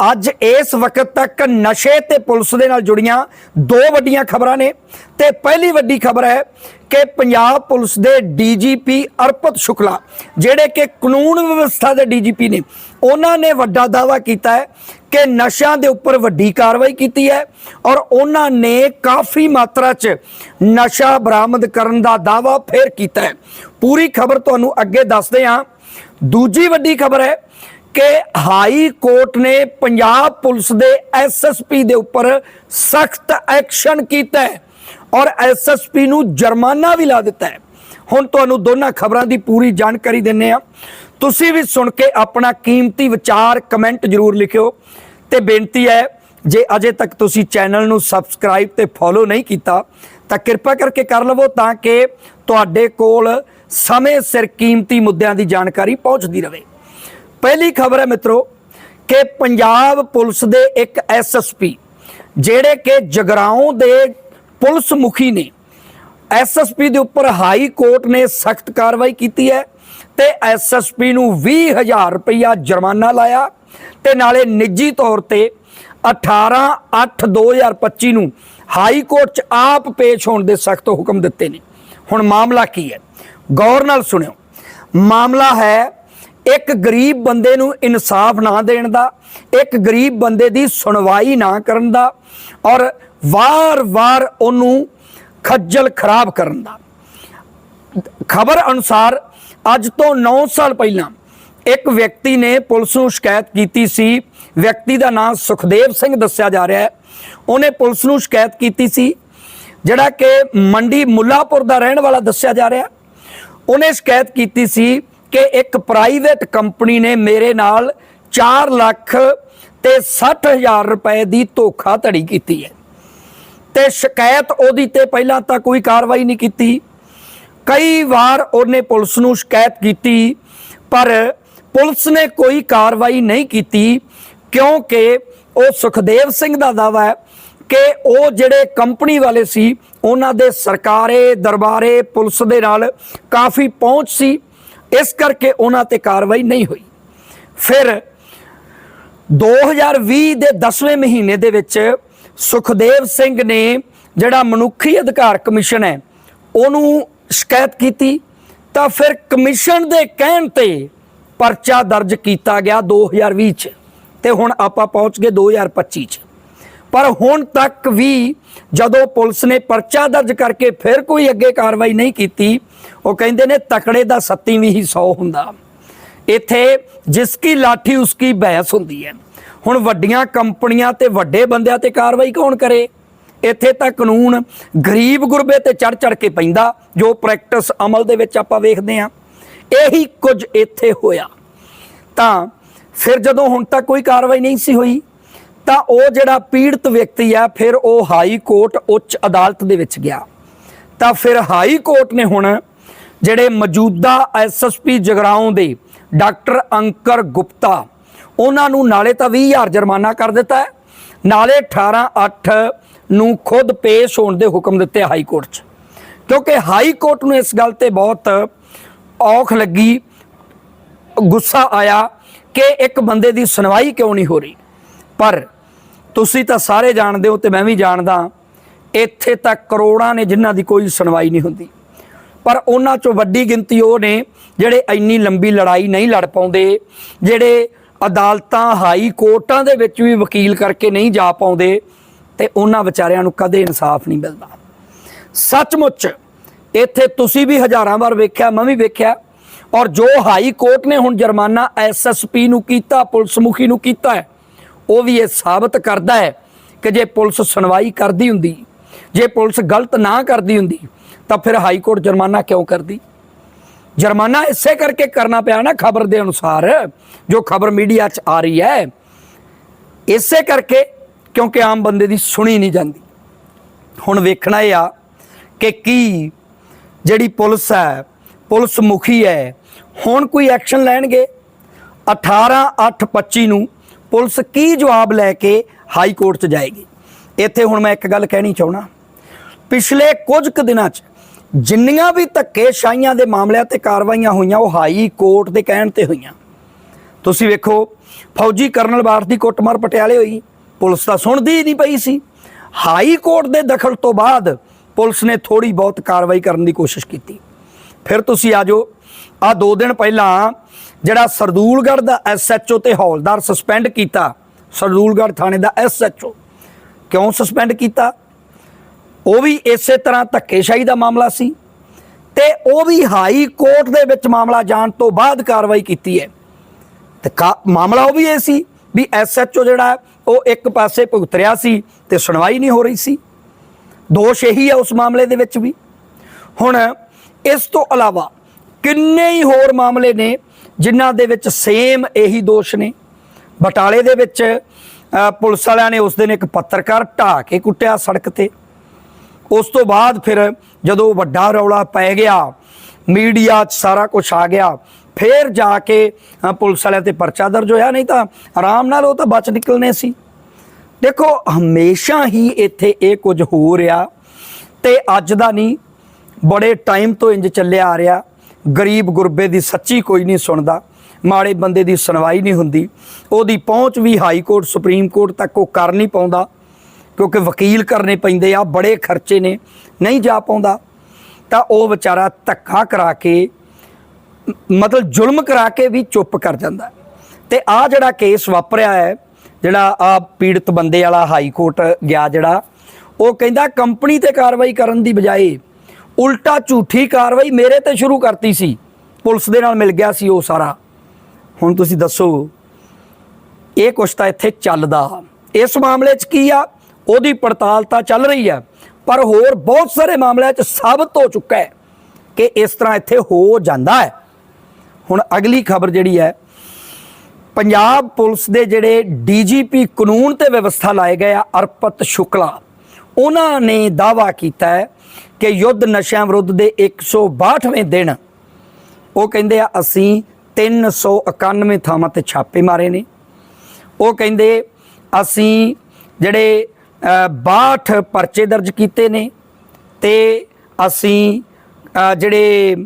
ਅੱਜ ਇਸ ਵਕਤ ਤੱਕ ਨਸ਼ੇ ਤੇ ਪੁਲਿਸ ਦੇ ਨਾਲ ਜੁੜੀਆਂ ਦੋ ਵੱਡੀਆਂ ਖਬਰਾਂ ਨੇ ਤੇ ਪਹਿਲੀ ਵੱਡੀ ਖਬਰ ਹੈ ਕਿ ਪੰਜਾਬ ਪੁਲਿਸ ਦੇ ਡੀਜੀਪੀ ਅਰਪਤ ਸ਼ੁਕਲਾ, ਜਿਹੜੇ ਕਿ ਕਾਨੂੰਨ ਵਿਵਸਥਾ ਦੇ ਡੀਜੀਪੀ ਨੇ, ਉਹਨਾਂ ਨੇ ਵੱਡਾ ਦਾਅਵਾ ਕੀਤਾ ਹੈ ਕਿ ਨਸ਼ਿਆਂ ਦੇ ਉੱਪਰ ਵੱਡੀ ਕਾਰਵਾਈ ਕੀਤੀ ਹੈ ਔਰ ਉਹਨਾਂ ਨੇ ਕਾਫੀ ਮਾਤਰਾ 'ਚ ਨਸ਼ਾ ਬਰਾਮਦ ਕਰਨ ਦਾ ਦਾਅਵਾ ਫੇਰ ਕੀਤਾ ਹੈ। ਪੂਰੀ ਖਬਰ ਤੁਹਾਨੂੰ ਅੱਗੇ ਦੱਸਦੇ ਹਾਂ। ਦੂਜੀ ਵੱਡੀ ਖਬਰ ਹੈ ਕਿ ਹਾਈ ਕੋਰਟ ਨੇ ਪੰਜਾਬ ਪੁਲਿਸ ਦੇ ਐਸਐਸਪੀ ਦੇ ਉੱਪਰ ਸਖਤ ਐਕਸ਼ਨ ਕੀਤਾ ਹੈ ਔਰ ਐਸਐਸਪੀ ਨੂੰ ਜੁਰਮਾਨਾ ਵੀ ਲਾ ਦਿੱਤਾ ਹੈ। ਹੁਣ ਤੁਹਾਨੂੰ ਦੋਨਾਂ ਖਬਰਾਂ ਦੀ ਪੂਰੀ ਜਾਣਕਾਰੀ ਦਿੰਨੇ ਆ ਤੁਸੀਂ ਵੀ ਸੁਣ ਕੇ ਆਪਣਾ ਕੀਮਤੀ ਵਿਚਾਰ ਕਮੈਂਟ ਜ਼ਰੂਰ ਲਿਖਿਓ ਤੇ ਬੇਨਤੀ ਹੈ, ਜੇ ਅਜੇ ਤੱਕ ਤੁਸੀਂ ਚੈਨਲ ਨੂੰ ਸਬਸਕ੍ਰਾਈਬ ਤੇ ਫੋਲੋ ਨਹੀਂ ਕੀਤਾ, ਤਾਂ ਕਿਰਪਾ ਕਰਕੇ ਕਰ ਲਵੋ ਤਾਂ ਕਿ ਤੁਹਾਡੇ ਕੋਲ ਸਮੇਂ ਸਿਰ ਕੀਮਤੀ ਮੁੱਦਿਆਂ ਦੀ ਜਾਣਕਾਰੀ ਪਹੁੰਚਦੀ ਰਹੇ। ਪਹਿਲੀ ਖਬਰ ਹੈ ਮਿੱਤਰੋ ਕਿ ਪੰਜਾਬ ਪੁਲਿਸ ਦੇ ਇੱਕ ਐਸਐਸਪੀ ਜਿਹੜੇ ਕਿ ਜਗਰਾਉਂ ਦੇ ਪੁਲਿਸ ਮੁਖੀ ਨੇ ਐਸਐਸਪੀ ਦੇ ਉੱਪਰ ਹਾਈ ਕੋਰਟ ਨੇ ਸਖਤ ਕਾਰਵਾਈ ਕੀਤੀ ਹੈ ਤੇ ਐਸਐਸਪੀ ਨੂੰ 20000 ਰੁਪਇਆ ਜੁਰਮਾਨਾ ਲਾਇਆ ਤੇ ਨਾਲੇ ਨਿੱਜੀ ਤੌਰ ਤੇ 18/8/2025 ਨੂੰ ਹਾਈ ਕੋਰਟ 'ਚ ਆਪ ਪੇਸ਼ ਹੋਣ ਦੇ ਸਖਤ ਹੁਕਮ ਦਿੱਤੇ ਨੇ। ਹੁਣ ਮਾਮਲਾ ਕੀ ਹੈ? ਗੌਰ ਨਾਲ ਸੁਣਿਓ। ਮਾਮਲਾ ਹੈ ਇੱਕ ਗਰੀਬ ਬੰਦੇ ਨੂੰ ਇਨਸਾਫ ਨਾ ਦੇਣ ਦਾ, ਇੱਕ ਗਰੀਬ ਬੰਦੇ ਦੀ ਸੁਣਵਾਈ ਨਾ ਕਰਨ ਦਾ ਔਰ ਵਾਰ-ਵਾਰ ਉਹਨੂੰ ਖੱਜਲ ਖਰਾਬ ਕਰਨ ਦਾ। ਖਬਰ ਅਨੁਸਾਰ ਅੱਜ ਤੋਂ 9 ਸਾਲ ਪਹਿਲਾਂ ਇੱਕ ਵਿਅਕਤੀ ਨੇ ਪੁਲਿਸ ਨੂੰ ਸ਼ਿਕਾਇਤ ਕੀਤੀ ਸੀ। ਵਿਅਕਤੀ ਦਾ ਨਾਮ ਸੁਖਦੇਵ ਸਿੰਘ ਦੱਸਿਆ ਜਾ ਰਿਹਾ ਹੈ। ਉਹਨੇ ਪੁਲਿਸ ਨੂੰ ਸ਼ਿਕਾਇਤ ਕੀਤੀ ਸੀ, ਜਿਹੜਾ ਕਿ ਮੰਡੀ ਮੁੱਲਾਪੁਰ ਦਾ ਰਹਿਣ ਵਾਲਾ ਦੱਸਿਆ ਜਾ ਰਿਹਾ ਉਹਨੇ ਸ਼ਿਕਾਇਤ ਕੀਤੀ ਸੀ ਕਿ ਇੱਕ ਪ੍ਰਾਈਵੇਟ ਕੰਪਨੀ ਨੇ ਮੇਰੇ ਨਾਲ 4 ਲੱਖ ਤੇ 60000 ਰੁਪਏ ਦੀ ਧੋਖਾਧੜੀ ਕੀਤੀ ਹੈ। ਤੇ ਸ਼ਿਕਾਇਤ ਉਹਦੀ ਤੇ ਪਹਿਲਾਂ ਤਾਂ ਕੋਈ ਕਾਰਵਾਈ ਨਹੀਂ ਕੀਤੀ। ਕਈ ਵਾਰ ਉਹਨੇ ਪੁਲਿਸ ਨੂੰ ਸ਼ਿਕਾਇਤ ਕੀਤੀ, ਪਰ ਪੁਲਿਸ ਨੇ ਕੋਈ ਕਾਰਵਾਈ ਨਹੀਂ ਕੀਤੀ, ਕਿਉਂਕਿ ਉਹ ਸੁਖਦੇਵ ਸਿੰਘ ਦਾ ਦਾਵਾ ਹੈ ਕਿ ਉਹ ਜਿਹੜੇ ਕੰਪਨੀ ਵਾਲੇ ਸੀ, ਉਹਨਾਂ ਦੇ ਸਰਕਾਰੇ, ਦਰਬਾਰੇ, ਪੁਲਿਸ ਦੇ ਨਾਲ ਕਾਫੀ ਪਹੁੰਚ ਸੀ। ਇਸ ਕਰਕੇ ਉਹਨਾਂ ਤੇ ਕਾਰਵਾਈ ਨਹੀਂ ਹੋਈ। ਫਿਰ 2020 ਦੇ 10ਵੇਂ ਮਹੀਨੇ ਦੇ ਵਿੱਚ ਸੁਖਦੇਵ ਸਿੰਘ ਨੇ ਜਿਹੜਾ ਮਨੁੱਖੀ ਅਧਿਕਾਰ ਕਮਿਸ਼ਨ ਹੈ, ਉਹਨੂੰ ਸ਼ਿਕਾਇਤ ਕੀਤੀ। ਤਾਂ ਫਿਰ ਕਮਿਸ਼ਨ ਦੇ ਕਹਿਣ ਤੇ ਪਰਚਾ ਦਰਜ ਕੀਤਾ ਗਿਆ 2020 ਚ ਤੇ ਹੁਣ ਆਪਾਂ ਪਹੁੰਚ ਗਏ 2025 ਚ। ਪਰ ਹੁਣ ਤੱਕ ਵੀ ਜਦੋਂ ਪੁਲਿਸ ਨੇ ਪਰਚਾ ਦਰਜ ਕਰਕੇ ਫਿਰ ਕੋਈ ਅੱਗੇ ਕਾਰਵਾਈ ਨਹੀਂ ਕੀਤੀ ਉਹ ਕਹਿੰਦੇ ਨੇ ਤਕੜੇ ਦਾ ਸੱਤੀ ਵੀ ਹੀ 100 ਹੁੰਦਾ। ਇੱਥੇ ਜਿਸ ਕੀ ਲਾਠੀ ਉਸ ਕੀ ਬਹਿਸ ਹੁੰਦੀ ਹੈ। ਹੁਣ ਵੱਡੀਆਂ ਕੰਪਨੀਆਂ ਤੇ ਵੱਡੇ ਬੰਦਿਆਂ ਤੇ ਕਾਰਵਾਈ ਕੌਣ ਕਰੇ? ਇੱਥੇ ਤਾਂ ਕਾਨੂੰਨ ਗਰੀਬ ਗੁਰਬੇ ਤੇ ਚੜ ਚੜ ਕੇ ਪੈਂਦਾ, ਜੋ ਪ੍ਰੈਕਟਿਸ ਅਮਲ ਦੇ ਵਿੱਚ ਆਪਾਂ ਵੇਖਦੇ ਹਾਂ। ਇਹੀ ਕੁਝ ਇੱਥੇ ਹੋਇਆ। ਤਾਂ ਫਿਰ ਜਦੋਂ ਹੁਣ ਤੱਕ ਕੋਈ ਕਾਰਵਾਈ ਨਹੀਂ ਸੀ ਹੋਈ, ਤਾਂ ਉਹ ਜਿਹੜਾ ਪੀੜਤ ਵਿਅਕਤੀ ਆ ਫਿਰ ਉਹ ਹਾਈ ਕੋਰਟ ਉੱਚ ਅਦਾਲਤ ਦੇ ਵਿੱਚ ਗਿਆ। ਤਾਂ ਫਿਰ ਹਾਈ ਕੋਰਟ ਨੇ ਹੁਣ ਜਿਹੜੇ ਮੌਜੂਦਾ ਐਸਐਸਪੀ ਜਗਰਾਉਂ ਦੇ ਡਾਕਟਰ ਅੰਕਰ ਗੁਪਤਾ, ਉਹਨਾਂ ਨੂੰ ਨਾਲੇ ਤਾਂ 20000 ਜੁਰਮਾਨਾ ਕਰ ਦਿੱਤਾ ਹੈ। ਨਾਲੇ 18/8 ਨੂੰ ਖੁਦ ਪੇਸ਼ ਹੋਣ ਦੇ ਹੁਕਮ ਦਿੱਤੇ ਹਾਈ ਕੋਰਟ 'ਚ। ਕਿਉਂਕਿ ਹਾਈ ਕੋਰਟ ਨੂੰ ਇਸ ਗੱਲ ਤੇ ਬਹੁਤ ਔਖ ਲੱਗੀ, ਗੁੱਸਾ ਆਇਆ ਕਿ ਇੱਕ ਬੰਦੇ ਦੀ ਸੁਣਵਾਈ ਕਿਉਂ ਨਹੀਂ ਹੋ ਰਹੀ। ਪਰ ਤੁਸੀਂ ਤਾਂ ਸਾਰੇ ਜਾਣਦੇ ਹੋ ਤੇ ਮੈਂ ਵੀ ਜਾਣਦਾ, ਇੱਥੇ ਤੱਕ ਕਰੋੜਾਂ ਨੇ ਜਿਨ੍ਹਾਂ ਦੀ ਕੋਈ ਸੁਣਵਾਈ ਨਹੀਂ ਹੁੰਦੀ। ਪਰ ਉਹਨਾਂ ਚੋਂ ਵੱਡੀ ਗਿਣਤੀ ਉਹ ਨੇ ਜਿਹੜੇ ਇੰਨੀ ਲੰਬੀ ਲੜਾਈ ਨਹੀਂ ਲੜ ਪਾਉਂਦੇ, ਜਿਹੜੇ ਅਦਾਲਤਾਂ, ਹਾਈ ਕੋਰਟਾਂ ਦੇ ਵਿੱਚ ਵੀ ਵਕੀਲ ਕਰਕੇ ਨਹੀਂ ਜਾ ਪਾਉਂਦੇ ਤੇ ਉਹਨਾਂ ਵਿਚਾਰਿਆਂ ਨੂੰ ਕਦੇ ਇਨਸਾਫ ਨਹੀਂ ਮਿਲਦਾ। ਸੱਚਮੁੱਚ ਇੱਥੇ ਤੁਸੀਂ ਵੀ ਹਜ਼ਾਰਾਂ ਵਾਰ ਵੇਖਿਆ, ਮੈਂ ਵੀ ਵੇਖਿਆ ਔਰ ਜੋ ਹਾਈ ਕੋਰਟ ਨੇ ਹੁਣ ਜੁਰਮਾਨਾ ਐਸਐਸਪੀ ਨੂੰ ਕੀਤਾ, ਪੁਲਿਸ ਮੁਖੀ ਨੂੰ ਕੀਤਾ ਹੈ, ਉਹ ਵੀ ਇਹ ਸਾਬਤ ਕਰਦਾ ਹੈ ਕਿ ਜੇ ਪੁਲਿਸ ਸੁਣਵਾਈ ਕਰਦੀ ਹੁੰਦੀ ਜੇ ਪੁਲਿਸ ਗਲਤ ਨਾ ਕਰਦੀ ਹੁੰਦੀ, ਤਾਂ ਫਿਰ ਹਾਈ ਕੋਰਟ ਜੁਰਮਾਨਾ ਕਿਉਂ ਕਰਦੀ? ਜੁਰਮਾਨਾ ਇਸੇ ਕਰਕੇ ਕਰਨਾ ਪਿਆ ਨਾ ਖਬਰ ਦੇ ਅਨੁਸਾਰ, ਜੋ ਖਬਰ ਮੀਡੀਆ 'ਚ ਆ ਰਹੀ ਹੈ, ਇਸੇ ਕਰਕੇ ਕਿਉਂਕਿ ਆਮ ਬੰਦੇ ਦੀ ਸੁਣੀ ਨਹੀਂ ਜਾਂਦੀ। ਹੁਣ ਵੇਖਣਾ ਇਹ ਆ ਕਿ ਕੀ ਜਿਹੜੀ ਪੁਲਿਸ ਹੈ, ਪੁਲਿਸ ਮੁਖੀ ਹੈ, ਹੁਣ ਕੋਈ ਐਕਸ਼ਨ ਲੈਣਗੇ? 18 8 25 ਨੂੰ ਪੁਲਿਸ ਕੀ ਜਵਾਬ ਲੈ ਕੇ ਹਾਈ ਕੋਰਟ 'ਚ ਜਾਏਗੀ? ਇੱਥੇ ਹੁਣ ਮੈਂ ਇੱਕ ਗੱਲ ਕਹਿਣੀ ਚਾਹਣਾ ਪਿਛਲੇ ਕੁਝ ਕੁ ਦਿਨਾਂ 'ਚ ਜਿੰਨੀਆਂ ਵੀ ਧੱਕੇਸ਼ਾਹੀਆਂ ਦੇ ਮਾਮਲਿਆਂ ਤੇ ਕਾਰਵਾਈਆਂ ਹੋਈਆਂ, ਉਹ ਹਾਈ ਕੋਰਟ ਦੇ ਕਹਿਣ ਤੇ ਹੋਈਆਂ। ਤੁਸੀਂ ਵੇਖੋ, ਫੌਜੀ ਕਰਨਲ ਬਾਠ ਦੀ ਕੁੱਟਮਾਰ ਪਟਿਆਲੇ ਹੋਈ, ਪੁਲਿਸ ਤਾਂ ਸੁਣਦੀ ਹੀ ਨਹੀਂ ਪਈ ਸੀ। ਹਾਈ ਕੋਰਟ ਦੇ ਦਖਲ ਤੋਂ ਬਾਅਦ ਪੁਲਿਸ ਨੇ ਥੋੜੀ ਬਹੁਤ ਕਾਰਵਾਈ ਕਰਨ ਦੀ ਕੋਸ਼ਿਸ਼ ਕੀਤੀ। ਫਿਰ ਤੁਸੀਂ ਆਜੋ ਆ ਦੋ ਦਿਨ ਪਹਿਲਾਂ ਜਿਹੜਾ ਸਰਦੂਲਗੜ੍ਹ ਦਾ ਐਸਐਚਓ ਤੇ ਹੌਲਦਾਰ ਸਸਪੈਂਡ ਕੀਤਾ, ਸਰਦੂਲਗੜ੍ਹ ਥਾਣੇ ਦਾ ਐਸਐਚਓ ਕਿਉਂ ਸਸਪੈਂਡ ਕੀਤਾ? ਉਹ ਵੀ ਇਸੇ ਤਰ੍ਹਾਂ ਧੱਕੇਸ਼ਾਹੀ ਦਾ ਮਾਮਲਾ ਸੀ ਤੇ ਉਹ ਵੀ ਹਾਈ ਕੋਰਟ ਦੇ ਵਿੱਚ ਮਾਮਲਾ ਜਾਣ ਤੋਂ ਬਾਅਦ ਕਾਰਵਾਈ ਕੀਤੀ ਹੈ। ਤੇ ਕਾ- ਮਾਮਲਾ ਉਹ ਵੀ ਇਹ ਸੀ ਵੀ ਐਸਐਚਓ ਜਿਹੜਾ ਉਹ ਇੱਕ ਪਾਸੇ ਭੁਗਤ ਰਿਹਾ ਸੀ ਤੇ ਸੁਣਵਾਈ ਨਹੀਂ ਹੋ ਰਹੀ ਸੀ। ਦੋਸ਼ ਇਹੀ ਹੈ ਉਸ ਮਾਮਲੇ ਦੇ ਵਿੱਚ ਵੀ। ਹੁਣ ਇਸ ਤੋਂ ਇਲਾਵਾ ਕਿੰਨੇ ਹੀ ਹੋਰ ਮਾਮਲੇ ਨੇ ਜਿਨ੍ਹਾਂ ਦੇ ਵਿੱਚ ਸੇਮ ਇਹੀ ਦੋਸ਼ ਨੇ। ਬਟਾਲੇ ਦੇ ਵਿੱਚ ਪੁਲਿਸ ਵਾਲਿਆਂ ਨੇ ਉਸ ਦਿਨ ਇੱਕ ਪੱਤਰਕਾਰ ਢਾਹ ਕੇ ਕੁੱਟਿਆ ਸੜਕ ਤੇ। ਉਸ ਤੋਂ ਬਾਅਦ ਫਿਰ ਜਦੋਂ ਵੱਡਾ ਰੌਲਾ ਪੈ ਗਿਆ, ਮੀਡੀਆ 'ਚ ਸਾਰਾ ਕੁਝ ਆ ਗਿਆ, ਫਿਰ ਜਾ ਕੇ ਪੁਲਿਸ ਵਾਲਿਆਂ ਤੇ ਪਰਚਾ ਦਰਜ ਹੋਇਆ, ਨਹੀਂ ਤਾਂ ਆਰਾਮ ਨਾਲ ਉਹ ਤਾਂ ਬਚ ਨਿਕਲਨੇ ਸੀ। ਦੇਖੋ, ਹਮੇਸ਼ਾ ਹੀ ਇੱਥੇ ਇਹ ਕੁਝ ਹੋ ਰਿਹਾ ਤੇ ਅੱਜ ਦਾ ਨਹੀਂ, ਬੜੇ ਟਾਈਮ ਤੋਂ ਇੰਜ ਚੱਲਿਆ ਆ ਰਿਹਾ। ਗਰੀਬ ਗੁਰਬੇ ਦੀ ਸੱਚੀ ਕੋਈ ਨਹੀਂ ਸੁਣਦਾ, ਮਾੜੇ ਬੰਦੇ ਦੀ ਸੁਣਵਾਈ ਨਹੀਂ ਹੁੰਦੀ। ਉਹਦੀ ਪਹੁੰਚ ਵੀ ਹਾਈ ਕੋਰਟ, ਸੁਪਰੀਮ ਕੋਰਟ ਤੱਕ ਉਹ ਕਰ ਨਹੀਂ ਪਾਉਂਦਾ। ਕਿਉਂਕਿ ਵਕੀਲ ਕਰਨੇ ਪੈਂਦੇ ਆ, ਬੜੇ ਖਰਚੇ ਨੇ, ਨਹੀਂ ਜਾ ਪਾਉਂਦਾ, ਤਾਂ ਉਹ ਵਿਚਾਰਾ ਧੱਕਾ ਕਰਾ ਕੇ, ਮਤਲਬ ਜ਼ੁਲਮ ਕਰਾ ਕੇ ਵੀ ਚੁੱਪ ਕਰ ਜਾਂਦਾ ਤੇ ਆ ਜਿਹੜਾ ਕੇਸ ਵਾਪਰਿਆ ਹੈ, ਜਿਹੜਾ ਆ ਪੀੜਤ ਬੰਦੇ ਵਾਲਾ ਹਾਈ ਕੋਰਟ ਗਿਆ ਜਿਹੜਾ, ਉਹ ਕਹਿੰਦਾ ਕੰਪਨੀ ਤੇ ਕਾਰਵਾਈ ਕਰਨ ਦੀ ਬਜਾਏ ਉਲਟਾ ਝੂਠੀ ਕਾਰਵਾਈ ਮੇਰੇ ਤੇ ਸ਼ੁਰੂ ਕਰਤੀ ਸੀ, ਪੁਲਿਸ ਦੇ ਨਾਲ ਮਿਲ ਗਿਆ ਸੀ ਉਹ ਸਾਰਾ। ਹੁਣ ਤੁਸੀਂ ਦੱਸੋ, ਇਹ ਕੁਛ ਤਾਂ ਇੱਥੇ ਚੱਲਦਾ। ਇਸ ਮਾਮਲੇ 'ਚ ਕੀ ਆ? ਉਹਦੀ ਪੜਤਾਲ ਤਾਂ ਚੱਲ ਰਹੀ ਹੈ, ਪਰ ਹੋਰ ਬਹੁਤ ਸਾਰੇ ਮਾਮਲਿਆਂ 'ਚ ਸਾਬਤ ਹੋ ਚੁੱਕਾ ਹੈ ਕਿ ਇਸ ਤਰ੍ਹਾਂ ਇੱਥੇ ਹੋ ਜਾਂਦਾ ਹੈ। ਹੁਣ ਅਗਲੀ ਖਬਰ ਜਿਹੜੀ ਹੈ, ਪੰਜਾਬ ਪੁਲਿਸ ਦੇ ਜਿਹੜੇ ਡੀਜੀਪੀ ਕਾਨੂੰਨ ਤੇ ਵਿਵਸਥਾ ਲਾਏ ਗਏ ਆ, ਅਰਪਤ ਸ਼ੁਕਲਾ, ਉਹਨਾਂ ਨੇ ਦਾਵਾ ਕੀਤਾ ਹੈ ਕਿ ਯੁੱਧ ਨਸ਼ਿਆਂ ਵਿਰੁੱਧ ਦੇ 162ਵੇਂ ਦਿਨ, ਉਹ ਕਹਿੰਦੇ ਆ, ਅਸੀਂ 391 ਥਾਵਾਂ ਤੇ ਛਾਪੇ ਮਾਰੇ ਨੇ। ਉਹ ਕਹਿੰਦੇ, ਅਸੀਂ ਜਿਹੜੇ 62 ਪਰਚੇ ਦਰਜ ਕੀਤੇ ਨੇ ਤੇ ਅਸੀਂ ਜਿਹੜੇ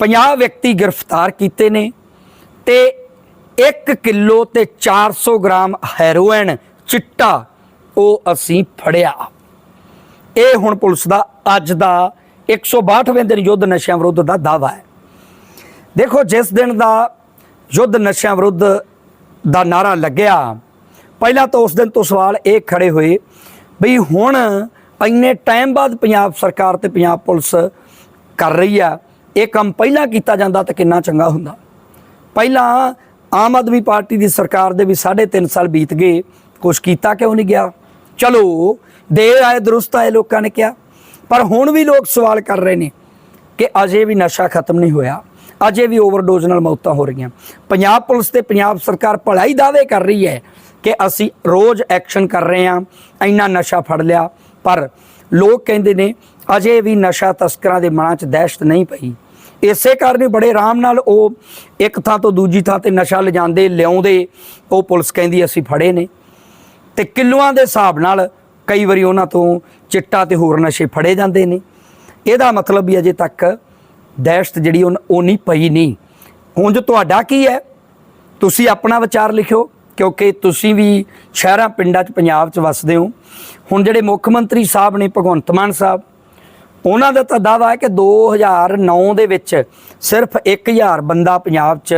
50 ਵਿਅਕਤੀ ਗ੍ਰਿਫਤਾਰ ਕੀਤੇ ਨੇ ਤੇ 1 ਕਿਲੋ ਤੇ 400 ਗ੍ਰਾਮ ਹੈਰੋਇਨ, ਚਿੱਟਾ ਉਹ ਅਸੀਂ ਫੜਿਆ। ਇਹ ਹੁਣ ਪੁਲਿਸ ਦਾ, ਅੱਜ ਦਾ 162ਵੇਂ ਦਿਨ ਯੁੱਧ ਨਸ਼ਿਆਂ ਵਿਰੁੱਧ ਦਾ ਦਾਵਾ ਹੈ। ਦੇਖੋ, ਜਿਸ ਦਿਨ ਦਾ ਯੁੱਧ ਨਸ਼ਿਆਂ ਵਿਰੁੱਧ ਦਾ ਨਾਰਾ ਲੱਗਿਆ, ਪਹਿਲਾਂ ਤਾਂ ਉਸ ਦਿਨ ਤੋਂ ਸਵਾਲ ਇਹ ਖੜੇ ਹੋਏ ਬਈ ਹੁਣ ਇੰਨੇ ਟਾਈਮ ਬਾਅਦ ਪੰਜਾਬ ਸਰਕਾਰ ਤੇ ਪੰਜਾਬ ਪੁਲਿਸ ਕਰ ਰਹੀ ਆ, ਇਹ ਕੰਮ ਪਹਿਲਾਂ ਕੀਤਾ ਜਾਂਦਾ ਤਾਂ ਕਿੰਨਾ ਚੰਗਾ ਹੁੰਦਾ। ਪਹਿਲਾਂ ਆਮ ਆਦਮੀ ਪਾਰਟੀ ਦੀ ਸਰਕਾਰ ਦੇ ਵੀ 3.5 ਸਾਲ ਬੀਤ ਗਏ ਕੁਝ ਕੀਤਾ ਕਿਉਂ ਨਹੀਂ ਗਿਆ? ਚਲੋ, ਦੇਰ ਆਏ, ਦਰੁਸਤ ਆਏ ਲੋਕਾਂ ਨੇ ਕਿਹਾ, ਪਰ ਹੁਣ ਵੀ ਲੋਕ ਸਵਾਲ ਕਰ ਰਹੇ ਨੇ ਕਿ ਅਜੇ ਵੀ ਨਸ਼ਾ ਖਤਮ ਨਹੀਂ ਹੋਇਆ, ਅਜੇ ਵੀ ਓਵਰਡੋਜ਼ ਨਾਲ ਮੌਤਾਂ ਹੋ ਰਹੀਆਂ। ਪੰਜਾਬ ਪੁਲਿਸ ਤੇ ਪੰਜਾਬ ਸਰਕਾਰ ਭਲਾਈ ਦਾਅਵੇ ਕਰ ਰਹੀ ਹੈ ਕਿ ਅਸੀਂ ਰੋਜ਼ ਐਕਸ਼ਨ ਕਰ ਰਹੇ ਹਾਂ, ਇੰਨਾ ਨਸ਼ਾ ਫੜ ਲਿਆ। ਪਰ ਲੋਕ ਕਹਿੰਦੇ ਨੇ, ਅਜੇ ਵੀ ਨਸ਼ਾ ਤਸਕਰਾਂ ਦੇ ਮਨਾਂ 'ਚ ਦਹਿਸ਼ਤ ਨਹੀਂ ਪਈ। ਇਸੇ ਕਾਰਨ ਬੜੇ ਆਰਾਮ ਨਾਲ ਉਹ ਇੱਕ ਥਾਂ ਤੋਂ ਦੂਜੀ ਥਾਂ ਤੇ ਨਸ਼ਾ ਲਿਜਾਂਦੇ, ਲਿਆਉਂਦੇ, ਉਹ ਪੁਲਿਸ ਕਹਿੰਦੀ ਅਸੀਂ ਫੜੇ ਨੇ। ਤੇ ਕਿਲੋਆਂ ਦੇ ਹਿਸਾਬ ਨਾਲ ਕਈ ਵਾਰੀ ਉਹਨਾਂ ਤੋਂ ਚਿੱਟਾ ਤੇ ਹੋਰ ਨਸ਼ੇ ਫੜੇ ਜਾਂਦੇ ਨੇ। ਇਹਦਾ ਮਤਲਬ ਵੀ ਅਜੇ ਤੱਕ ਦਹਿਸ਼ਤ ਜਿਹੜੀ ਉਹ ਉਹ ਨਹੀਂ ਪਈ ਨਹੀਂ ਹੁਣ ਜੋ ਤੁਹਾਡਾ ਕੀ ਹੈ, ਤੁਸੀਂ ਆਪਣਾ ਵਿਚਾਰ ਲਿਖਿਓ। ਕਿਉਂਕਿ ਤੁਸੀਂ ਵੀ ਸ਼ਹਿਰਾਂ ਪਿੰਡਾਂ 'ਚ ਪੰਜਾਬ 'ਚ ਵੱਸਦੇ ਹੋ। ਹੁਣ ਜਿਹੜੇ ਮੁੱਖ ਮੰਤਰੀ ਸਾਹਿਬ ਨੇ, ਭਗਵੰਤ ਮਾਨ ਸਾਹਿਬ, ਉਹਨਾਂ ਦਾ ਤਾਂ ਦਾਵਾ ਹੈ ਕਿ 2009 ਦੇ ਵਿੱਚ ਸਿਰਫ 1000 ਬੰਦਾ ਪੰਜਾਬ 'ਚ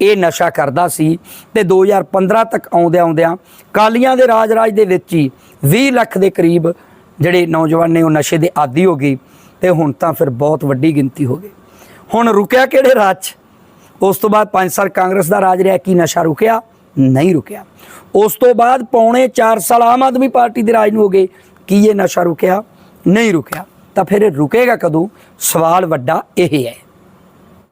ਇਹ ਨਸ਼ਾ ਕਰਦਾ ਸੀ ਤੇ 2015 ਤੱਕ ਆਉਂਦਿਆਂ ਆਉਂਦਿਆਂ ਕਾਲੀਆਂ ਦੇ ਰਾਜ ਰਾਜ ਦੇ ਵਿੱਚ ਹੀ 20 ਲੱਖ ਦੇ ਕਰੀਬ ਜਿਹੜੇ ਨੌਜਵਾਨ ਨੇ ਉਹ ਨਸ਼ੇ ਦੇ ਆਦੀ ਹੋ ਗਏ ਤੇ ਹੁਣ ਤਾਂ ਫਿਰ ਬਹੁਤ ਵੱਡੀ ਗਿਣਤੀ ਹੋ ਗਈ। ਹੁਣ ਰੁਕਿਆ ਕਿਹੜੇ ਰਾਜ 'ਚ? ਉਸ ਤੋਂ ਬਾਅਦ 5 ਸਾਲ ਕਾਂਗਰਸ ਦਾ ਰਾਜ ਰਿਹਾ, ਕੀ ਨਸ਼ਾ ਰੁਕਿਆ? ਨਹੀਂ ਰੁਕਿਆ। ਉਸ ਤੋਂ ਬਾਅਦ ਪੌਣੇ 4 ਸਾਲ ਆਮ ਆਦਮੀ ਪਾਰਟੀ ਦੇ ਰਾਜ ਨੂੰ ਹੋ ਗਏ। ਕੀ ਇਹ ਨਸ਼ਾ ਰੁਕਿਆ? ਨਹੀਂ ਰੁਕਿਆ। ਤਾਂ ਫਿਰ ਇਹ ਰੁਕੇਗਾ ਕਦੋਂ? ਸਵਾਲ ਵੱਡਾ ਇਹ ਹੈ।